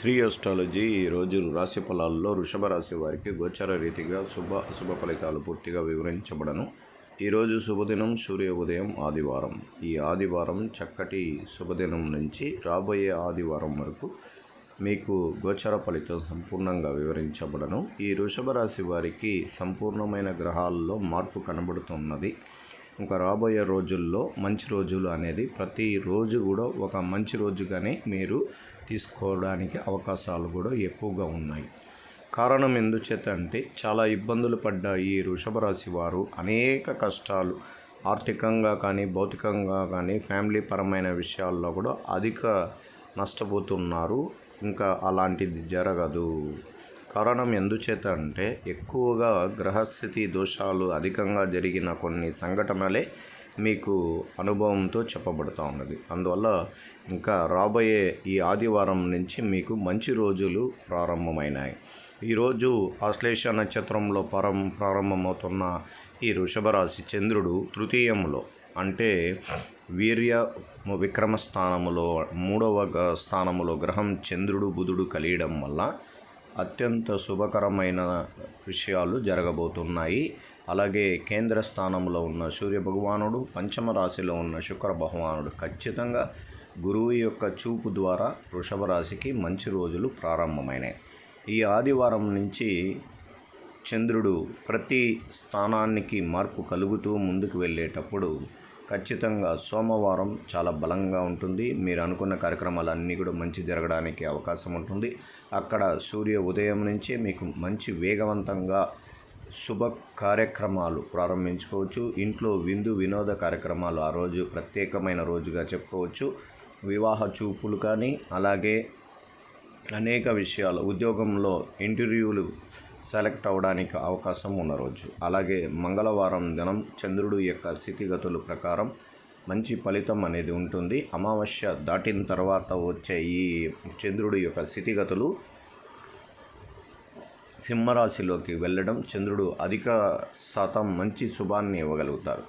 Shri astrology ఈరోజు రాశి ఫలాల్లో వృషభ రాశి వారికి గోచర రీతిగా శుభ అశుభ ఫలితాలు పూర్తిగా వివరించబడను. ఈరోజు శుభదినం సూర్య ఉదయం ఆదివారం. ఈ ఆదివారం చక్కటి శుభదినం నుంచి రాబోయే ఆదివారం వరకు మీకు గోచర ఫలితం సంపూర్ణంగా వివరించబడను. ఈ వృషభ రాశి వారికి సంపూర్ణమైన గ్రహాల్లో మార్పు కనబడుతున్నది. ఇంకా రాబోయే రోజుల్లో మంచి రోజులు అనేది ప్రతి రోజు కూడా ఒక మంచి రోజుగానే మీరు తీసుకోవడానికి అవకాశాలు కూడా ఎక్కువగా ఉన్నాయి. కారణం ఎందుచేత అంటే చాలా ఇబ్బందులు పడ్డ ఈ వృషభరాశి వారు. అనేక కష్టాలు ఆర్థికంగా కానీ భౌతికంగా కానీ ఫ్యామిలీ పరమైన విషయాల్లో కూడా అధిక నష్టపోతున్నారు. ఇంకా అలాంటిది జరగదు. కారణం ఎందుచేత అంటే ఎక్కువగా గ్రహస్థితి దోషాలు అధికంగా జరిగిన కొన్ని సంఘటనలే మీకు అనుభవంతో చెప్పబడుతూ ఉన్నది. అందువల్ల ఇంకా రాబోయే ఈ ఆదివారం నుంచి మీకు మంచి రోజులు ప్రారంభమైనాయి. ఈరోజు ఆశ్లేష నక్షత్రంలో పరం ప్రారంభమవుతున్న ఈ వృషభరాశి చంద్రుడు తృతీయంలో అంటే వీర్య విక్రమ స్థానములో మూడవ స్థానములో గ్రహం చంద్రుడు బుధుడు కలియడం వల్ల అత్యంత శుభకరమైన విషయాలు జరగబోతున్నాయి. అలాగే కేంద్ర స్థానంలో ఉన్న సూర్య భగవానుడు పంచమ రాశిలో ఉన్న శుక్ర భగవానుడు ఖచ్చితంగా గురువు యొక్క చూపు ద్వారా వృషభ రాశికి మంచి రోజులు ప్రారంభమైనాయి. ఈ ఆదివారం నుంచి చంద్రుడు ప్రతి స్థానానికి మార్పు కలుగుతూ ముందుకు వెళ్ళేటప్పుడు ఖచ్చితంగా సోమవారం చాలా బలంగా ఉంటుంది. మీరు అనుకున్న కార్యక్రమాలన్నీ కూడా మంచి జరగడానికి అవకాశం ఉంటుంది. అక్కడ సూర్య ఉదయం నుంచే మీకు మంచి వేగవంతంగా శుభ కార్యక్రమాలు ప్రారంభించుకోవచ్చు. ఇంట్లో విందు వినోద కార్యక్రమాలు ఆ రోజు ప్రత్యేకమైన రోజుగా చెప్పుకోవచ్చు. వివాహ చూపులు కానీ అలాగే అనేక విషయాలు. ఉద్యోగంలో ఇంటర్వ్యూలు సెలెక్ట్ అవ్వడానికి అవకాశం ఉన్న రోజు. అలాగే మంగళవారం దినం చంద్రుడు యొక్క స్థితిగతుల ప్రకారం మంచి ఫలితం అనేది ఉంటుంది. అమావాస్య దాటిన తర్వాత వచ్చే ఈ చంద్రుడి యొక్క స్థితిగతులు సింహరాశిలోకి వెళ్ళడం చంద్రుడు అధిక శాతం మంచి శుభాన్ని ఇవ్వగలుగుతారు.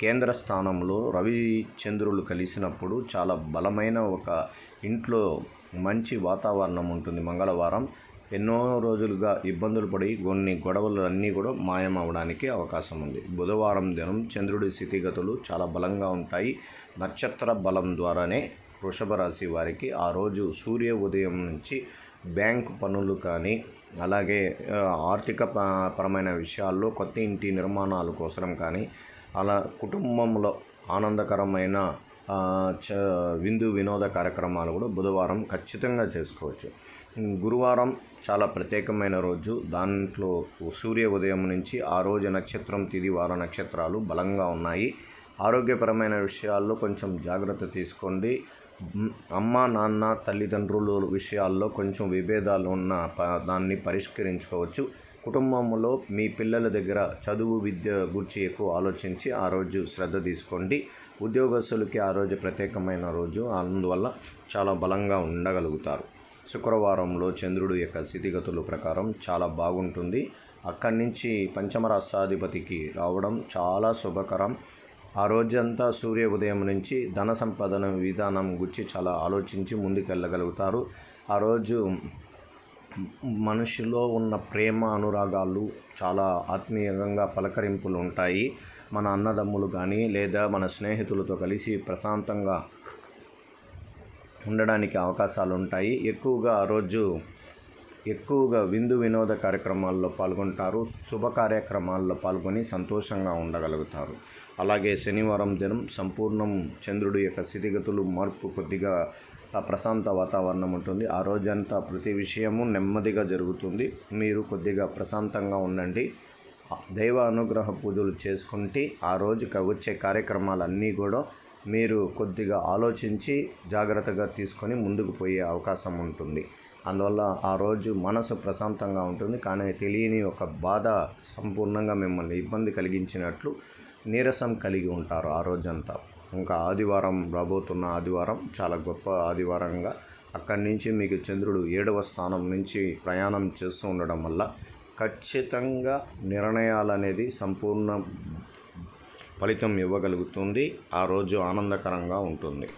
కేంద్ర స్థానంలో రవి చంద్రులు కలిసినప్పుడు చాలా బలమైన ఒక ఇంట్లో మంచి వాతావరణం ఉంటుంది మంగళవారం. ఎన్నో రోజులుగా ఇబ్బందులు పడి కొన్ని గొడవలు అన్నీ కూడా మాయమవడానికి అవకాశం ఉంది. బుధవారం దినం చంద్రుడి స్థితిగతులు చాలా బలంగా ఉంటాయి. నక్షత్ర బలం ద్వారానే వృషభ రాశి వారికి ఆ రోజు సూర్య ఉదయం నుంచి బ్యాంక్ పనులు కానీ అలాగే ఆర్థిక ప- పరమైన విషయాల్లో కొత్త ఇంటి నిర్మాణాల కోసం కానీ అలా కుటుంబంలో ఆనందకరమైన విందు వినోద కార్యక్రమాలు కూడా బుధవారం ఖచ్చితంగా చేసుకోవచ్చు. గురువారం చాలా ప్రత్యేకమైన రోజు. దాంట్లో సూర్య ఉదయం నుంచి ఆ రోజు నక్షత్రం తిది వార నక్షత్రాలు బలంగా ఉన్నాయి. ఆరోగ్యపరమైన విషయాల్లో కొంచెం జాగ్రత్త తీసుకోండి. అమ్మ నాన్న తల్లిదండ్రుల విషయాల్లో కొంచెం విభేదాలు ఉన్న ప దాన్ని పరిష్కరించుకోవచ్చు. కుటుంబంలో మీ పిల్లల దగ్గర చదువు విద్య గురించి ఎక్కువ ఆలోచించి ఆ రోజు శ్రద్ధ తీసుకోండి. ఉద్యోగస్తులకి ఆ రోజు ప్రత్యేకమైన రోజు. అందువల్ల చాలా బలంగా ఉండగలుగుతారు. శుక్రవారంలో చంద్రుడు యొక్క స్థితిగతుల ప్రకారం చాలా బాగుంటుంది. అక్కడి నుంచి పంచమ రాష్ట్రాధిపతికి రావడం చాలా శుభకరం. ఆ రోజంతా సూర్య ఉదయం నుంచి ధన సంపాదన విధానం గురించి చాలా ఆలోచించి ముందుకెళ్ళగలుగుతారు. ఆ రోజు మనిషిలో ఉన్న ప్రేమ అనురాగాలు చాలా ఆత్మీయంగా పలకరింపులు ఉంటాయి మన అన్నదమ్ములు కానీ లేదా మన స్నేహితులతో కలిసి ప్రశాంతంగా ఉండడానికి అవకాశాలు ఉంటాయి ఎక్కువగా ఆ రోజు ఎక్కువగా విందు వినోద కార్యక్రమాల్లో పాల్గొంటారు. శుభ కార్యక్రమాల్లో పాల్గొని సంతోషంగా ఉండగలుగుతారు. అలాగే శనివారం దినం సంపూర్ణం చంద్రుడి యొక్క స్థితిగతులు మార్పు కొద్దిగా ప్రశాంత వాతావరణం ఉంటుంది. ఆ రోజంతా ప్రతి విషయము నెమ్మదిగా జరుగుతుంది. మీరు కొద్దిగా ప్రశాంతంగా ఉండండి. దైవ అనుగ్రహ పూజలు చేసుకుంటే ఆ రోజుకి వచ్చే కార్యక్రమాలన్నీ కూడా మీరు కొద్దిగా ఆలోచించి జాగ్రత్తగా తీసుకొని ముందుకు పోయే అవకాశం ఉంటుంది. అందువల్ల ఆ రోజు మనసు ప్రశాంతంగా ఉంటుంది. కానీ తెలియని ఒక బాధ సంపూర్ణంగా మిమ్మల్ని ఇబ్బంది కలిగించినట్లు నీరసం కలిగి ఉంటారు ఆ రోజంతా. ఇంకా ఆదివారం రాబోతున్న ఆదివారం చాలా గొప్ప ఆదివారంగా అక్కడి నుంచి మీకు చంద్రుడు ఏడవ స్థానం నుంచి ప్రయాణం చేస్తూ ఉండడం వల్ల ఖచ్చితంగా నిర్ణయాలు అనేది సంపూర్ణ ఫలితం ఇవ్వగలుగుతుంది. ఆ రోజు ఆనందకరంగా ఉంటుంది.